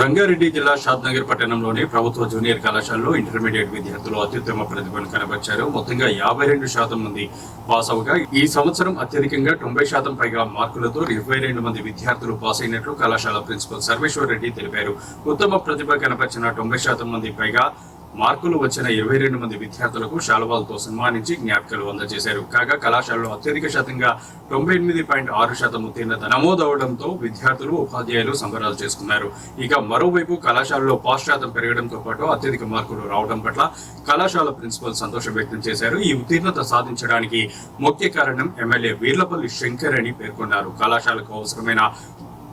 రంగారెడ్డి జిల్లా షాద్నగర్ పట్టణంలోని ప్రభుత్వ జూనియర్ కళాశాలలో ఇంటర్మీడియట్ విద్యార్థులు అత్యుత్తమ ప్రతిభను కనబర్చారు. మొత్తంగా యాభై రెండు శాతం మంది పాస్ అవగా ఈ సంవత్సరం అత్యధికంగా తొంభై శాతం పైగా మార్కులతో ఇరవై రెండు మంది విద్యార్థులు పాస్ అయినట్లు కళాశాల ప్రిన్సిపల్ సర్వేశ్వర్ రెడ్డి తెలిపారు. ఉత్తమ ప్రతిభ కనబర్చిన తొంభై శాతం మంది పైగా మార్కులు వచ్చిన ఇరవై రెండు మంది విద్యార్థులకు శాలువాలతో సన్మానించి జ్ఞాపికలు అందజేశారు. కాగా కళాశాలలో అత్యధిక శాతంగా తొంభై ఎనిమిది పాయింట్ ఆరు శాతం ఉత్తీర్ణత నమోదవడంతో విద్యార్థులు ఉపాధ్యాయులు సంబరాలు చేసుకున్నారు. ఇక మరోవైపు కళాశాలలో పాస్ శాతం పెరగడంతో పాటు అత్యధిక మార్కులు రావడం పట్ల కళాశాల ప్రిన్సిపల్ సంతోషం వ్యక్తం చేశారు. ఈ ఉత్తీర్ణత సాధించడానికి ముఖ్య కారణం ఎమ్మెల్యే వీర్లపల్లి శంకర్ అని పేర్కొన్నారు. కళాశాలకు అవసరమైన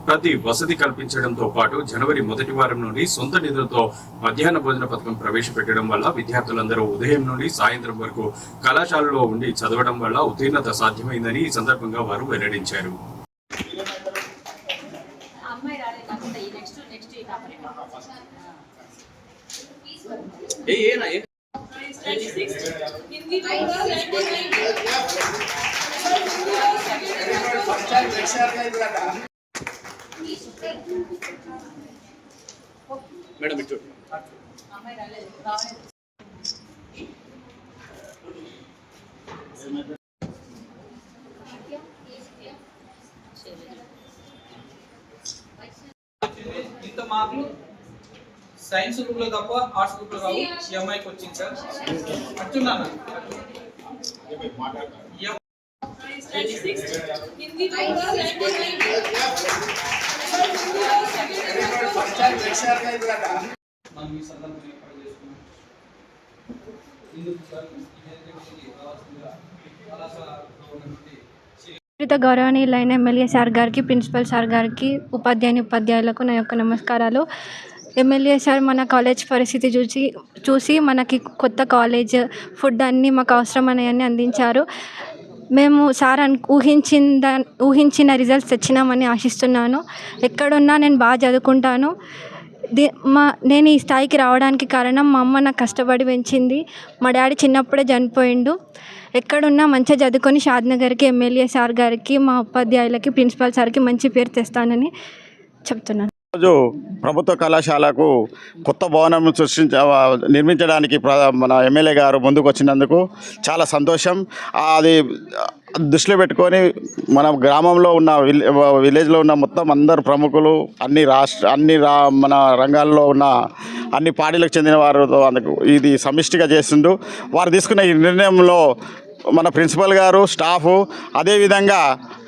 ప్రతి వసతి కల్పించడంతో పాటు జనవరి మొదటి వారం నుండి సొంత నిధులతో మధ్యాహ్న భోజన పథకం ప్రవేశపెట్టడం వల్ల విద్యార్థులందరూ ఉదయం నుండి సాయంత్రం వరకు కళాశాలలో ఉండి చదవడం వల్ల ఉత్తీర్ణత సాధ్యమైందని ఈ సందర్భంగా వారు వెల్లడించారు రాలేదు కాకుండా ఈ నెక్స్ట్ నెక్స్ట్ ఈ టాపర్ మేడం ఇటు. ఇంత మార్కులు సైన్స్ గ్రూప్లో తప్ప ఆర్ట్స్ గ్రూప్లో రావు అమ్మాయికి వచ్చింది సార్. అర్జున్నాను మనం ఈ ఏర్పాటు చేసుకున్నాం ఇందుకు సార్ ఉన్నటువంటి గౌరవనీయులైన ఎమ్మెల్యే సార్ గారికి ప్రిన్సిపల్ సార్ గారికి ఉపాధ్యాయుని ఉపాధ్యాయులకు నా యొక్క నమస్కారాలు. ఎమ్మెల్యే సార్ మన కాలేజ్ పరిస్థితి చూసి చూసి మనకి కొత్త కాలేజ్ ఫుడ్ అన్నీ మాకు అవసరమైనవన్నీ అందించారు. మేము సార్ అను ఊహించిన ఊహించిన రిజల్ట్స్ తెచ్చినామని ఆశిస్తున్నాను. ఎక్కడున్నా నేను బాగా చదువుకుంటాను. ది మా నేను ఈ స్థాయికి రావడానికి కారణం మా అమ్మ నాకు కష్టపడి పెంచింది. మా డాడీ చిన్నప్పుడే చనిపోయిండు. ఎక్కడున్నా మంచిగా చదువుకొని షాద్నగర్కి ఎమ్మెల్యే సార్ గారికి మా ఉపాధ్యాయులకి ప్రిన్సిపల్ సార్కి మంచి పేరు తెస్తానని చెప్తున్నాను. రోజు ప్రభుత్వ కళాశాలకు కొత్త భవనం సృష్టించ నిర్మించడానికి మన ఎమ్మెల్యే గారు ముందుకు వచ్చినందుకు చాలా సంతోషం. అది దృష్టిలో పెట్టుకొని మన గ్రామంలో ఉన్న విలేజ్లో ఉన్న మొత్తం అందరు ప్రముఖులు అన్ని రాష్ట్ర అన్ని రా మన రంగాల్లో ఉన్న అన్ని పార్టీలకు చెందిన వారితో అందుకు ఇది సమిష్టిగా చేస్తుండు వారు తీసుకున్న ఈ నిర్ణయంలో మన ప్రిన్సిపల్ గారు స్టాఫ్ అదేవిధంగా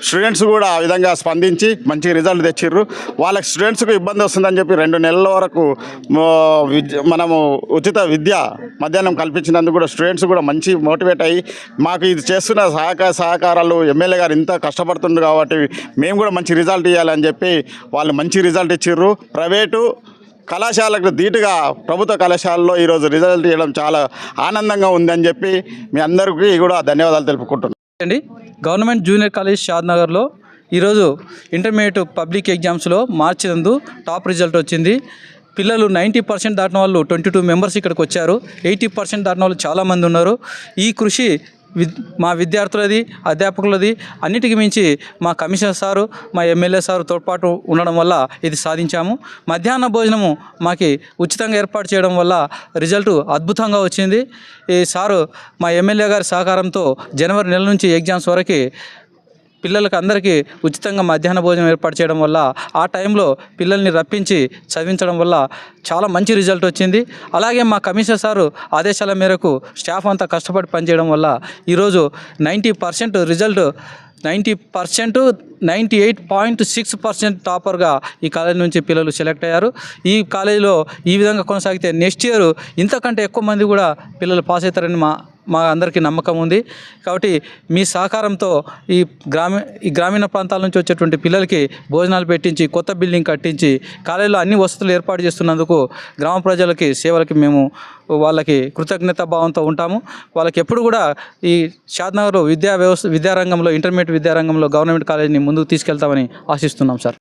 స్టూడెంట్స్ కూడా ఆ విధంగా స్పందించి మంచి రిజల్ట్ తెచ్చిర్రు. వాళ్ళకి స్టూడెంట్స్కు ఇబ్బంది వస్తుందని చెప్పి రెండు నెలల వరకు విద్య మనము ఉచిత విద్య మధ్యాహ్నం కల్పించినందుకు కూడా స్టూడెంట్స్ కూడా మంచి మోటివేట్ అయ్యి మాకు ఇది చేస్తున్న సహకార సహకారాలు ఎమ్మెల్యే గారు ఇంత కష్టపడుతుండ్రు కాబట్టి మేము కూడా మంచి రిజల్ట్ ఇవ్వాలని చెప్పి వాళ్ళు మంచి రిజల్ట్ ఇచ్చిర్రు. ప్రైవేటు కళాశాలకు ధీటుగా ప్రభుత్వ కళాశాలలో ఈరోజు రిజల్ట్ ఇవ్వడం చాలా ఆనందంగా ఉందని చెప్పి మీ అందరికీ కూడా ధన్యవాదాలు తెలుపుకుంటున్నాను. అండి గవర్నమెంట్ జూనియర్ కాలేజ్ షాద్నగర్లో ఈరోజు ఇంటర్మీడియట్ పబ్లిక్ ఎగ్జామ్స్లో మార్చి నందు టాప్ రిజల్ట్ వచ్చింది. పిల్లలు నైంటీ పర్సెంట్ దాటిన వాళ్ళు ట్వంటీ టూ మెంబర్స్ ఇక్కడికి వచ్చారు. ఎయిటీ పర్సెంట్ దాటిన వాళ్ళు చాలామంది ఉన్నారు. ఈ కృషి మా విద్యార్థులది అధ్యాపకులది అన్నిటికి మించి మా కమిషనర్ సారు మా ఎమ్మెల్యే సారు తోడ్పాటు ఉండడం వల్ల ఇది సాధించాము. మధ్యాహ్న భోజనము మాకి ఉచితంగా ఏర్పాటు చేయడం వల్ల రిజల్ట్ అద్భుతంగా వచ్చింది. ఈ సారు మా ఎమ్మెల్యే గారి సహకారంతో జనవరి నెల నుంచి ఎగ్జామ్స్ వరకు పిల్లలకు అందరికీ ఉచితంగా మధ్యాహ్న భోజనం ఏర్పాటు చేయడం వల్ల ఆ టైంలో పిల్లల్ని రప్పించి చదివించడం వల్ల చాలా మంచి రిజల్ట్ వచ్చింది. అలాగే మా కమిషనర్ సారు ఆదేశాల మేరకు స్టాఫ్ అంతా కష్టపడి పనిచేయడం వల్ల ఈరోజు ninety percent result ninety percent ninety eight point six percent టాపర్గా ఈ కాలేజ్ నుంచి పిల్లలు సెలెక్ట్ అయ్యారు. ఈ కాలేజీలో ఈ విధంగా కొనసాగితే నెక్స్ట్ ఇయర్ ఇంతకంటే ఎక్కువ మంది కూడా పిల్లలు పాస్ అవుతారని మా మా అందరికీ నమ్మకం ఉంది. కాబట్టి మీ సహకారంతో ఈ గ్రామీ ఈ గ్రామీణ ప్రాంతాల నుంచి వచ్చేటువంటి పిల్లలకి భోజనాలు పెట్టించి కొత్త బిల్డింగ్ కట్టించి కాలేజీలో అన్ని వసతులు ఏర్పాటు చేస్తున్నందుకు గ్రామ ప్రజలకి సేవలకి మేము వాళ్ళకి కృతజ్ఞత భావంతో ఉంటాము. వాళ్ళకి ఎప్పుడు కూడా ఈ షాద్నగర్ విద్యా వ్యవస్థ విద్యారంగంలో ఇంటర్మీడియట్ విద్యారంగంలో గవర్నమెంట్ కాలేజీని ముందుకు తీసుకెళ్తామని ఆశిస్తున్నాం సార్.